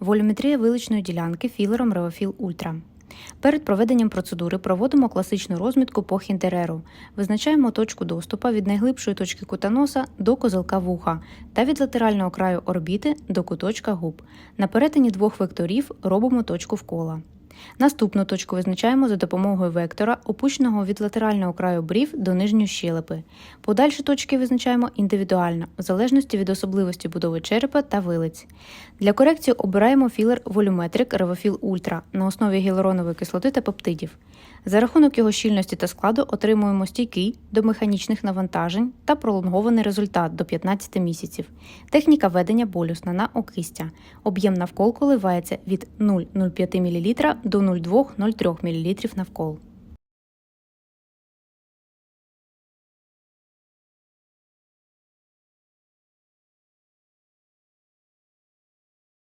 Волюметрія виличної ділянки філером Реофіл Ультра. Перед проведенням процедури проводимо класичну розмітку по хінтереру. Визначаємо точку доступу від найглибшої точки кута носа до козелка вуха та від латерального краю орбіти до куточка губ. На перетині двох векторів робимо точку вкола. Наступну точку визначаємо за допомогою вектора, опущеного від латерального краю брів до нижньої щелепи. Подальші точки визначаємо індивідуально, в залежності від особливості будови черепа та вилиць. Для корекції обираємо філер волюметрик Ревофіл Ультра на основі гіалуронової кислоти та пептидів. За рахунок його щільності та складу отримуємо стійкий до механічних навантажень та пролонгований результат до 15 місяців. Техніка ведення болюсна на окистя. Об'єм навкол коливається від 0,05 мл до 0,2-0,3 мл навкол.